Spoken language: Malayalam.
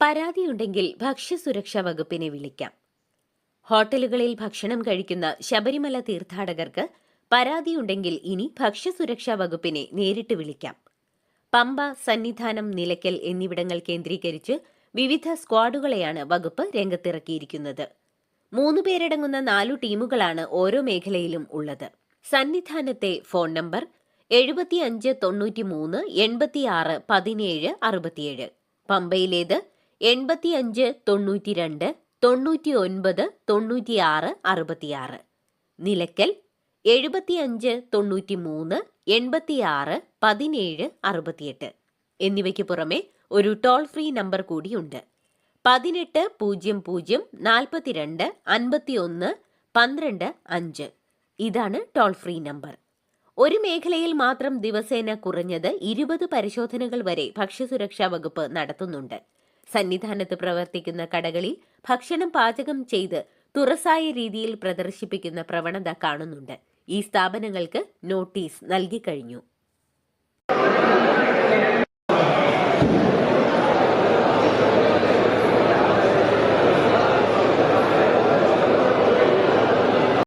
പരാതിയുണ്ടെങ്കിൽ ഭക്ഷ്യസുരക്ഷാ വകുപ്പിനെ വിളിക്കാം. ഹോട്ടലുകളിൽ ഭക്ഷണം കഴിക്കുന്ന ശബരിമല തീർത്ഥാടകർക്ക് പരാതിയുണ്ടെങ്കിൽ ഇനി ഭക്ഷ്യസുരക്ഷാ വകുപ്പിനെ നേരിട്ട് വിളിക്കാം. പമ്പ സന്നിധാനം നിലയ്ക്കൽ എന്നിവിടങ്ങൾ കേന്ദ്രീകരിച്ച് വിവിധ സ്ക്വാഡുകളെയാണ് വകുപ്പ് രംഗത്തിറക്കിയിരിക്കുന്നത്. മൂന്ന് പേരടങ്ങുന്ന നാലു ടീമുകളാണ് ഓരോ മേഖലയിലും ഉള്ളത്. സന്നിധാനത്തെ ഫോൺ നമ്പർ എഴുപത്തിയഞ്ച് തൊണ്ണൂറ്റി മൂന്ന് എൺപത്തിയാറ് പതിനേഴ് അറുപത്തിയേഴ്. പമ്പയിലേത് എൺപത്തിയഞ്ച് അഞ്ച് തൊണ്ണൂറ്റി ഒൻപത് തൊണ്ണൂറ്റിയാറ് അറുപത്തിയാറ്. നിലയ്ക്കൽ എഴുപത്തിയഞ്ച് തൊണ്ണൂറ്റി മൂന്ന് എൺപത്തിയാറ് പതിനേഴ് അറുപത്തിയെട്ട്. എന്നിവയ്ക്ക് പുറമെ ഒരു ടോൾ ഫ്രീ നമ്പർ കൂടിയുണ്ട് പതിനെട്ട് പൂജ്യം പൂജ്യം നാൽപ്പത്തിരണ്ട് അൻപത്തിയൊന്ന് പന്ത്രണ്ട് അഞ്ച്. ഇതാണ് ടോൾ ഫ്രീ നമ്പർ. ഒരു മേഖലയിൽ മാത്രം ദിവസേന കുറഞ്ഞത് ഇരുപത് പരിശോധനകൾ വരെ ഭക്ഷ്യസുരക്ഷാ വകുപ്പ് നടത്തുന്നുണ്ട്. സന്നിധാനത്ത് പ്രവർത്തിക്കുന്ന കടകളിൽ ഭക്ഷണം പാചകം ചെയ്ത് തുറസായ രീതിയിൽ പ്രദർശിപ്പിക്കുന്ന പ്രവണത കാണുന്നുണ്ട്. ഈ സ്ഥാപനങ്ങൾക്ക് നോട്ടീസ് നൽകിക്കഴിഞ്ഞു